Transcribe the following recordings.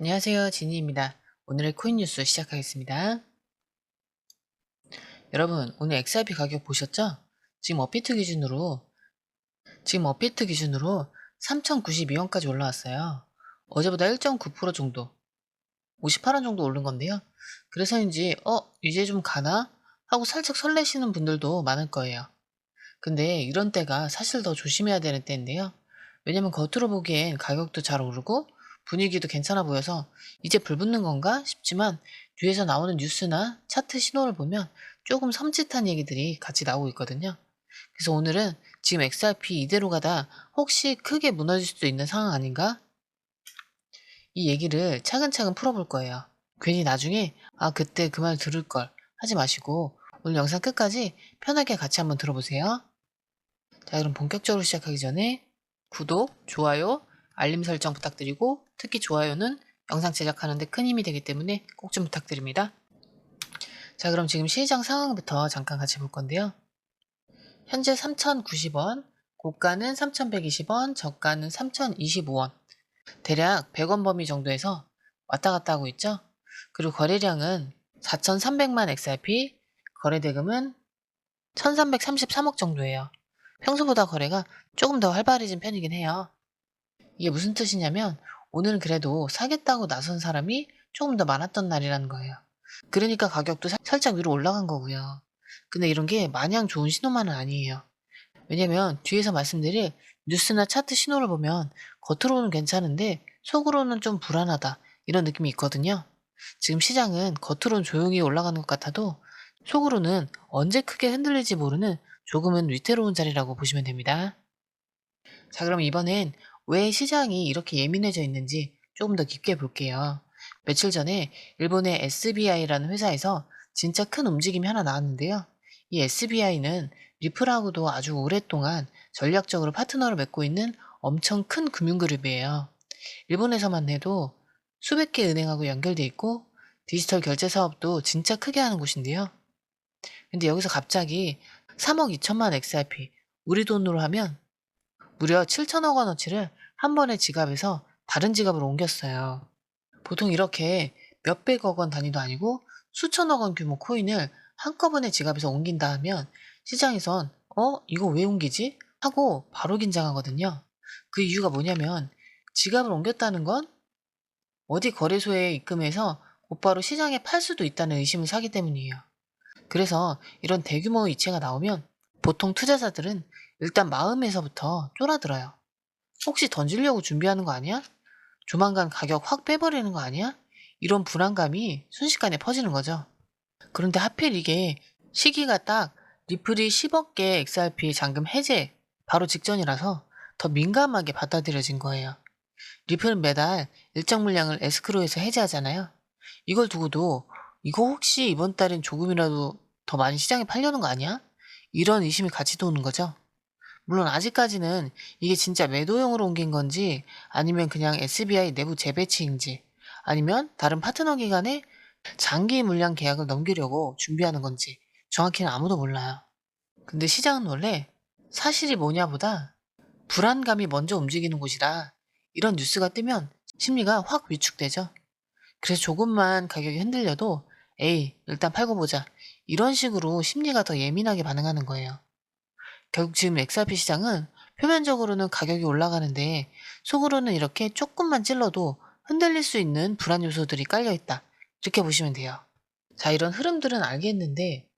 안녕하세요. 지니입니다. 오늘의 코인 뉴스 시작하겠습니다. 여러분, 오늘 XRP 가격 보셨죠? 지금 업비트 기준으로, 지금 업비트 기준으로 3,092원까지 올라왔어요. 어제보다 1.9% 정도, 58원 정도 오른 건데요. 그래서인지, 어, 이제 좀 가나? 하고 살짝 설레시는 분들도 많을 거예요. 근데 이런 때가 사실 더 조심해야 되는 때인데요. 왜냐면 겉으로 보기엔 가격도 잘 오르고 분위기도 괜찮아 보여서 이제 불 붙는 건가 싶지만 뒤에서 나오는 뉴스나 차트 신호를 보면 조금 섬찟한 얘기들이 같이 나오고 있거든요. 그래서 오늘은 지금 XRP 이대로 가다 혹시 크게 무너질 수도 있는 상황 아닌가? 이 얘기를 차근차근 풀어볼 거예요. 괜히 나중에 아 그때 그 말 들을 걸 하지 마시고 오늘 영상 끝까지 편하게 같이 한번 들어보세요. 자 그럼 본격적으로 시작하기 전에 구독, 좋아요, 알림 설정 부탁드리고 특히 좋아요는 영상 제작하는데 큰 힘이 되기 때문에 꼭 좀 부탁드립니다. 자 그럼 지금 시장 상황부터 잠깐 같이 볼 건데요. 현재 3,090원, 고가는 3,120원, 저가는 3,025원. 대략 100원 범위 정도에서 왔다 갔다 하고 있죠. 그리고 거래량은 4,300만 XRP, 거래 대금은 1,333억 정도예요. 평소보다 거래가 조금 더 활발해진 편이긴 해요. 이게 무슨 뜻이냐면 오늘은 그래도 사겠다고 나선 사람이 조금 더 많았던 날이라는 거예요. 그러니까 가격도 사- 살짝 위로 올라간 거고요. 근데 이런 게 마냥 좋은 신호만은 아니에요. 왜냐면 뒤에서 말씀드릴 뉴스나 차트 신호를 보면 겉으로는 괜찮은데 속으로는 좀 불안하다 이런 느낌이 있거든요. 지금 시장은 겉으로는 조용히 올라가는 것 같아도 속으로는 언제 크게 흔들릴지 모르는 조금은 위태로운 자리라고 보시면 됩니다. 자 그럼 이번엔 왜 시장이 이렇게 예민해져 있는지 조금 더 깊게 볼게요. 며칠 전에 일본의 SBI라는 회사에서 진짜 큰 움직임이 하나 나왔는데요. 이 SBI는 리플하고도 아주 오랫동안 전략적으로 파트너를 맺고 있는 엄청 큰 금융그룹이에요. 일본에서만 해도 수백 개 은행하고 연결돼 있고 디지털 결제 사업도 진짜 크게 하는 곳인데요. 근데 여기서 갑자기 3억 2천만 XRP 우리 돈으로 하면 무려 7천억 원어치를 한 번에 지갑에서 다른 지갑으로 옮겼어요. 보통 이렇게 몇백억 원 단위도 아니고 수천억 원 규모 코인을 한꺼번에 지갑에서 옮긴다 하면 시장에선 어? 이거 왜 옮기지? 하고 바로 긴장하거든요. 그 이유가 뭐냐면 지갑을 옮겼다는 건 어디 거래소에 입금해서 곧바로 시장에 팔 수도 있다는 의심을 사기 때문이에요. 그래서 이런 대규모 이체가 나오면 보통 투자자들은 일단 마음에서부터 쫄아들어요. 혹시 던지려고 준비하는 거 아니야? 조만간 가격 확 빼버리는 거 아니야? 이런 불안감이 순식간에 퍼지는 거죠. 그런데 하필 이게 시기가 딱 리플이 10억 개 XRP 잔금 해제 바로 직전이라서 더 민감하게 받아들여진 거예요. 리플은 매달 일정 물량을 에스크로에서 해제하잖아요. 이걸 두고도 이거 혹시 이번 달엔 조금이라도 더 많이 시장에 팔려는 거 아니야? 이런 의심이 같이 도는 거죠. 물론 아직까지는 이게 진짜 매도용으로 옮긴 건지 아니면 그냥 SBI 내부 재배치인지 아니면 다른 파트너 기관에 장기 물량 계약을 넘기려고 준비하는 건지 정확히는 아무도 몰라요. 근데 시장은 원래 사실이 뭐냐보다 불안감이 먼저 움직이는 곳이라 이런 뉴스가 뜨면 심리가 확 위축되죠. 그래서 조금만 가격이 흔들려도 에이 일단 팔고 보자 이런 식으로 심리가 더 예민하게 반응하는 거예요. 결국 지금 XRP 시장은 표면적으로는 가격이 올라가는데 속으로는 이렇게 조금만 찔러도 흔들릴 수 있는 불안 요소들이 깔려 있다. 이렇게 보시면 돼요. 자, 이런 흐름들은 알겠는데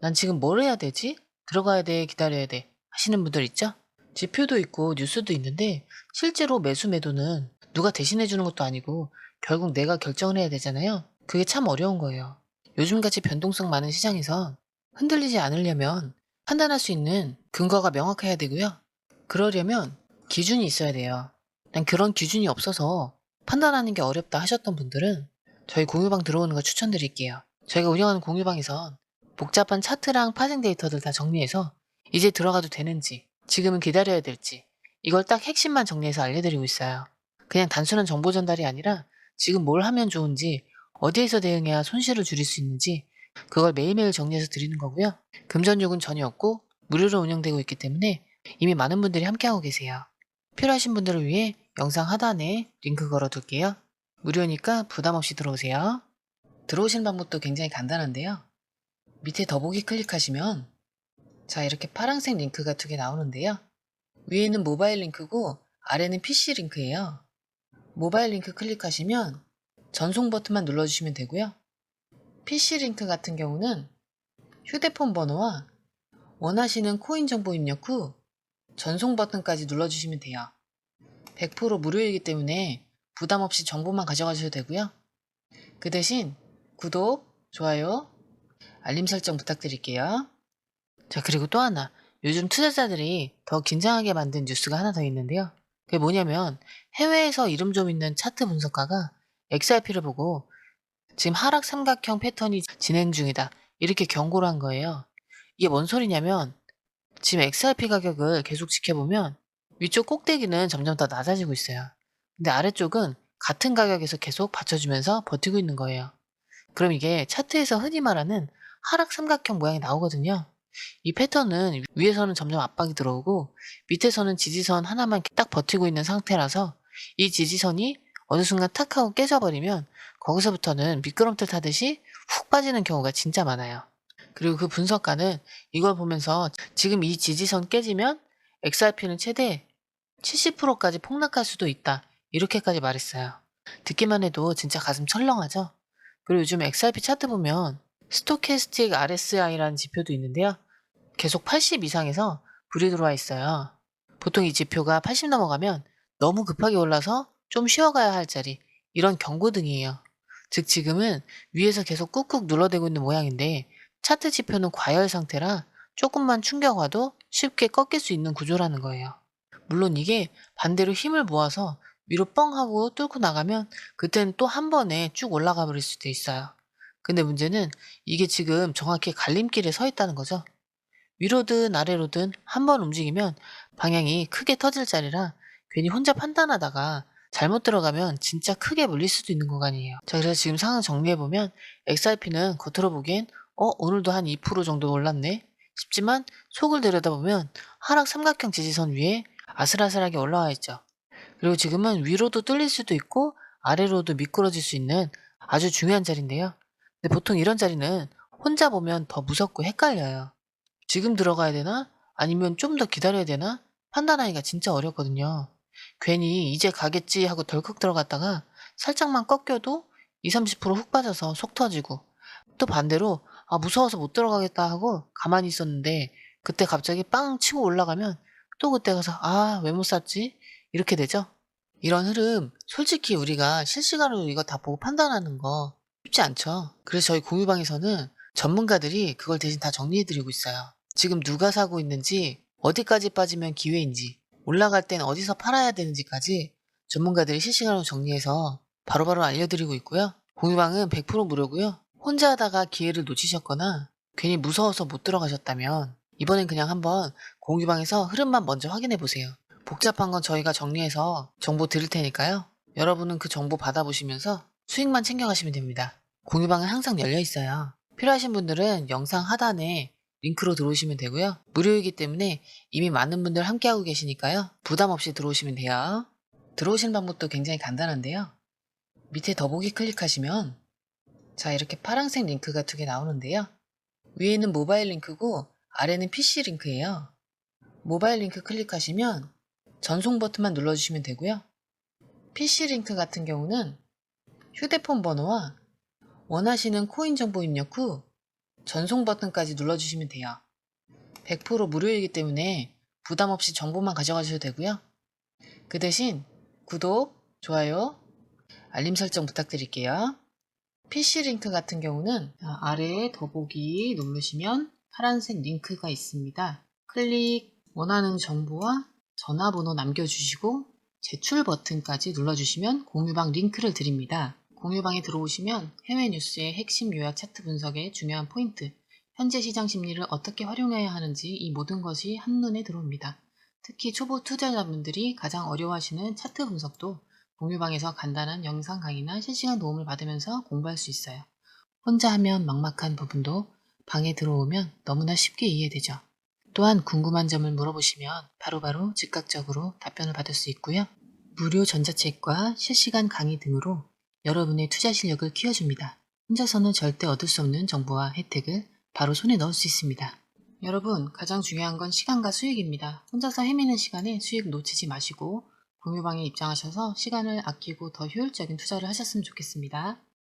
난 지금 뭘 해야 되지? 들어가야 돼, 기다려야 돼. 하시는 분들 있죠? 지표도 있고 뉴스도 있는데 실제로 매수 매도는 누가 대신해 주는 것도 아니고 결국 내가 결정을 해야 되잖아요. 그게 참 어려운 거예요. 요즘같이 변동성 많은 시장에선 흔들리지 않으려면 판단할 수 있는 근거가 명확해야 되고요. 그러려면 기준이 있어야 돼요. 난 그런 기준이 없어서 판단하는 게 어렵다 하셨던 분들은 저희 공유방 들어오는 거 추천드릴게요. 저희가 운영하는 공유방에선 복잡한 차트랑 파생 데이터들 다 정리해서 이제 들어가도 되는지, 지금은 기다려야 될지, 이걸 딱 핵심만 정리해서 알려드리고 있어요. 그냥 단순한 정보 전달이 아니라 지금 뭘 하면 좋은지, 어디에서 대응해야 손실을 줄일 수 있는지, 그걸 매일매일 정리해서 드리는 거고요. 금전요금 전혀 없고 무료로 운영되고 있기 때문에 이미 많은 분들이 함께하고 계세요. 필요하신 분들을 위해 영상 하단에 링크 걸어둘게요. 무료니까 부담 없이 들어오세요. 들어오시는 방법도 굉장히 간단한데요. 밑에 더보기 클릭하시면 자 이렇게 파란색 링크가 두 개 나오는데요. 위에는 모바일 링크고 아래는 PC 링크예요. 모바일 링크 클릭하시면 전송 버튼만 눌러주시면 되고요. PC 링크 같은 경우는 휴대폰 번호와 원하시는 코인 정보 입력 후 전송 버튼까지 눌러주시면 돼요. 100% 무료이기 때문에 부담 없이 정보만 가져가셔도 되고요. 그 대신 구독, 좋아요, 알림 설정 부탁드릴게요. 자, 그리고 또 하나. 요즘 투자자들이 더 긴장하게 만든 뉴스가 하나 더 있는데요. 그게 뭐냐면 해외에서 이름 좀 있는 차트 분석가가 XRP를 보고 지금 하락 삼각형 패턴이 진행 중이다. 이렇게 경고를 한 거예요. 이게 뭔 소리냐면 지금 XRP 가격을 계속 지켜보면 위쪽 꼭대기는 점점 더 낮아지고 있어요. 근데 아래쪽은 같은 가격에서 계속 받쳐주면서 버티고 있는 거예요. 그럼 이게 차트에서 흔히 말하는 하락 삼각형 모양이 나오거든요. 이 패턴은 위에서는 점점 압박이 들어오고 밑에서는 지지선 하나만 딱 버티고 있는 상태라서 이 지지선이 어느 순간 탁 하고 깨져버리면 거기서부터는 미끄럼틀 타듯이 훅 빠지는 경우가 진짜 많아요. 그리고 그 분석가는 이걸 보면서 지금 이 지지선 깨지면 XRP는 최대 70%까지 폭락할 수도 있다. 이렇게까지 말했어요. 듣기만 해도 진짜 가슴 철렁하죠? 그리고 요즘 XRP 차트 보면 스토캐스틱 RSI라는 지표도 있는데요. 계속 80 이상에서 불이 들어와 있어요. 보통 이 지표가 80 넘어가면 너무 급하게 올라서 좀 쉬어가야 할 자리, 이런 경고 등이에요. 즉 지금은 위에서 계속 꾹꾹 눌러대고 있는 모양인데 차트 지표는 과열 상태라 조금만 충격 와도 쉽게 꺾일 수 있는 구조라는 거예요. 물론 이게 반대로 힘을 모아서 위로 뻥 하고 뚫고 나가면 그때는 또 한 번에 쭉 올라가 버릴 수도 있어요. 근데 문제는 이게 지금 정확히 갈림길에 서 있다는 거죠. 위로든 아래로든 한 번 움직이면 방향이 크게 터질 자리라 괜히 혼자 판단하다가 잘못 들어가면 진짜 크게 물릴 수도 있는 구간이에요. 자, 그래서 지금 상황 정리해보면 XRP는 겉으로 보기엔 어, 오늘도 한 2% 정도 올랐네? 싶지만 속을 들여다보면 하락 삼각형 지지선 위에 아슬아슬하게 올라와 있죠. 그리고 지금은 위로도 뚫릴 수도 있고 아래로도 미끄러질 수 있는 아주 중요한 자리인데요. 근데 보통 이런 자리는 혼자 보면 더 무섭고 헷갈려요. 지금 들어가야 되나? 아니면 좀 더 기다려야 되나? 판단하기가 진짜 어렵거든요. 괜히 이제 가겠지 하고 덜컥 들어갔다가 살짝만 꺾여도 20, 30%훅 빠져서 속 터지고 또 반대로 아 무서워서 못 들어가겠다 하고 가만히 있었는데 그때 갑자기 빵 치고 올라가면 또 그때 가서 아 왜 못 샀지? 이렇게 되죠. 이런 흐름 솔직히 우리가 실시간으로 이거 다 보고 판단하는 거 쉽지 않죠. 그래서 저희 공유방에서는 전문가들이 그걸 대신 다 정리해드리고 있어요. 지금 누가 사고 있는지 어디까지 빠지면 기회인지 올라갈 땐 어디서 팔아야 되는지까지 전문가들이 실시간으로 정리해서 바로바로 알려드리고 있고요. 공유방은 100% 무료고요. 혼자 하다가 기회를 놓치셨거나 괜히 무서워서 못 들어가셨다면 이번엔 그냥 한번 공유방에서 흐름만 먼저 확인해 보세요. 복잡한 건 저희가 정리해서 정보 드릴 테니까요. 여러분은 그 정보 받아보시면서 수익만 챙겨가시면 됩니다. 공유방은 항상 열려 있어요. 필요하신 분들은 영상 하단에 링크로 들어오시면 되고요. 무료이기 때문에 이미 많은 분들 함께하고 계시니까요. 부담 없이 들어오시면 돼요. 들어오시는 방법도 굉장히 간단한데요. 밑에 더보기 클릭하시면 자 이렇게 파란색 링크가 두 개 나오는데요. 위에는 모바일 링크고 아래는 PC 링크예요. 모바일 링크 클릭하시면 전송 버튼만 눌러주시면 되고요. PC 링크 같은 경우는 휴대폰 번호와 원하시는 코인 정보 입력 후 전송 버튼까지 눌러주시면 돼요. 100% 무료이기 때문에 부담 없이 정보만 가져가셔도 되고요. 그 대신 구독, 좋아요, 알림 설정 부탁드릴게요. PC 링크 같은 경우는 아래에 더보기 누르시면 파란색 링크가 있습니다. 클릭 원하는 정보와 전화번호 남겨주시고 제출 버튼까지 눌러주시면 공유방 링크를 드립니다. 공유방에 들어오시면 해외 뉴스의 핵심 요약 차트 분석의 중요한 포인트, 현재 시장 심리를 어떻게 활용해야 하는지 이 모든 것이 한눈에 들어옵니다. 특히 초보 투자자분들이 가장 어려워하시는 차트 분석도 공유방에서 간단한 영상 강의나 실시간 도움을 받으면서 공부할 수 있어요. 혼자 하면 막막한 부분도 방에 들어오면 너무나 쉽게 이해되죠. 또한 궁금한 점을 물어보시면 바로바로 즉각적으로 답변을 받을 수 있고요. 무료 전자책과 실시간 강의 등으로 여러분의 투자 실력을 키워줍니다. 혼자서는 절대 얻을 수 없는 정보와 혜택을 바로 손에 넣을 수 있습니다. 여러분, 가장 중요한 건 시간과 수익입니다. 혼자서 헤매는 시간에 수익 놓치지 마시고 공유방에 입장하셔서 시간을 아끼고 더 효율적인 투자를 하셨으면 좋겠습니다.